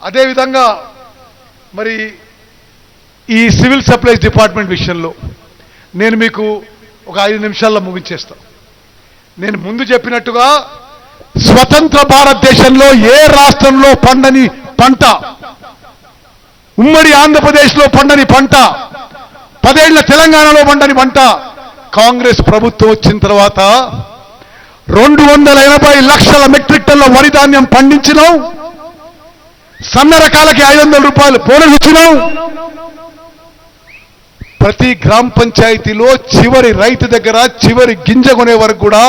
అదేవిధంగా మరి ఈ సివిల్ సప్లైస్ డిపార్ట్మెంట్ విషయంలో నేను మీకు ఒక ఐదు నిమిషాల్లో ముగించేస్తాను నేను ముందు చెప్పినట్టుగా స్వతంత్ర భారతదేశంలో ఏ రాష్ట్రంలో పండని పంట ఉమ్మడి ఆంధ్రప్రదేశ్లో పండని పంట పదేళ్ళ తెలంగాణలో పండని పంట కాంగ్రెస్ ప్రభుత్వం వచ్చిన తర్వాత రెండు వందల ఎనభై లక్షల మెట్రిక్ టన్ల వరి ధాన్యం పండించినాం. సన్న రకాలకి ఐదు వందల రూపాయలు బోనస్ ఇచ్చినాం. ప్రతి గ్రామ పంచాయతీలో చివరి రైతు దగ్గర చివరి గింజ కొనే వరకు కూడా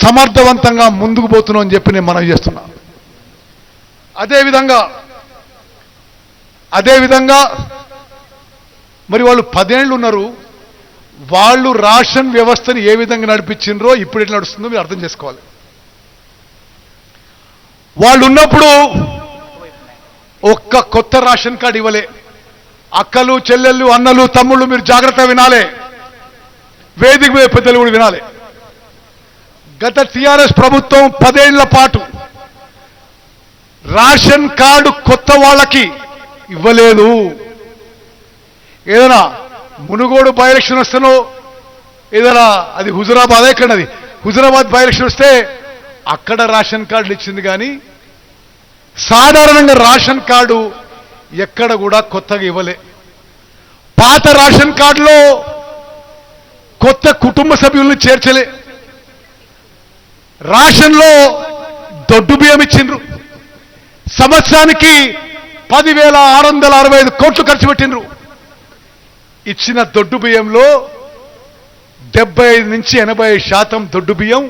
సమర్థవంతంగా ముందుకు పోతున్నాం అని చెప్పి నేను మనవి చేస్తున్నా. అదేవిధంగా అదేవిధంగా మరి వాళ్ళు పదేళ్ళు ఉన్నారు. వాళ్ళు రాషన్ వ్యవస్థని ఏ విధంగా నడిపించిండ్రో ఇప్పుడు ఎట్లా నడుస్తుందో మీరు అర్థం చేసుకోవాలి. వాళ్ళు ఉన్నప్పుడు ఒక్క కొత్త రేషన్ కార్డు ఇవ్వలే. అక్కలు చెల్లెళ్ళు అన్నలు తమ్ముళ్ళు మీరు జాగ్రత్త వినాలే. వేదిక మీద పెద్దలు కూడా వినాలి. గత టిఆర్ఎస్ ప్రభుత్వం పదేళ్ళ పాటు రేషన్ కార్డు కొత్త వాళ్ళకి ఇవ్వలేదు. ఏదైనా మునుగోడు బై ఎలక్షన్ వస్తేనో ఏదైనా అది హుజురాబాద్ ఎక్కడది హుజురాబాద్ బై ఎలక్షన్ వస్తే అక్కడ రేషన్ కార్డులు ఇచ్చింది కానీ సాధారణంగా రేషన్ కార్డు ఎక్కడ కూడా కొత్తగా ఇవ్వలే. పాత రేషన్ కార్డులో కొత్త కుటుంబ సభ్యుల్ని చేర్చలే. రేషన్లో దొడ్డు బియ్యం ఇచ్చిండ్రు. సంవత్సరానికి పదివేల ఆరు వందల అరవై ఐదు కోట్లు ఖర్చు పెట్టిండ్రు. ఇచ్చిన దొడ్డు బియ్యంలో డెబ్బై ఐదు నుంచి ఎనభై శాతం దొడ్డు బియ్యం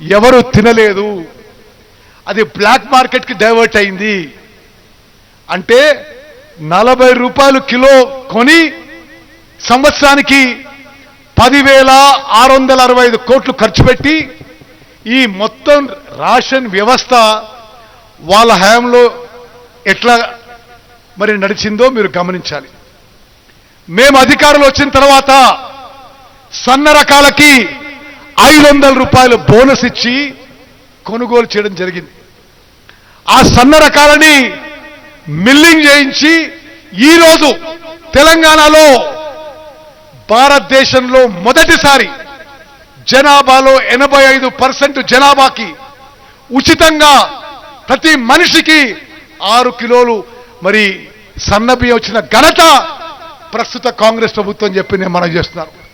ఎవరు తినలేదు. అది బ్లాక్ మార్కెట్కి డైవర్ట్ అయింది. అంటే నలభై రూపాయలు కిలో కొని సంవత్సరానికి పదివేల ఆరు వందల అరవై ఐదు కోట్లు ఖర్చు పెట్టి ఈ మొత్తం రేషన్ వ్యవస్థ వాళ్ళ హయాంలో ఎట్లా మరి నడిచిందో మీరు గమనించాలి. మేము అధికారులు వచ్చిన తర్వాత సన్న రకాలకి ఐదు వందల రూపాయలు బోనస్ ఇచ్చి కొనుగోలు చేయడం జరిగింది. ఆ సన్న రకాలని మిల్లింగ్ చేయించి ఈరోజు తెలంగాణలో భారతదేశంలో మొదటిసారి జనాభాలో ఎనభై ఐదు పర్సెంట్ జనాభాకి ఉచితంగా ప్రతి మనిషికి ఆరు కిలోలు మరి సన్నబియ్యం వచ్చిన ఘనత ప్రస్తుత కాంగ్రెస్ ప్రభుత్వం చెప్పి నేను మనం చేస్తున్నాను.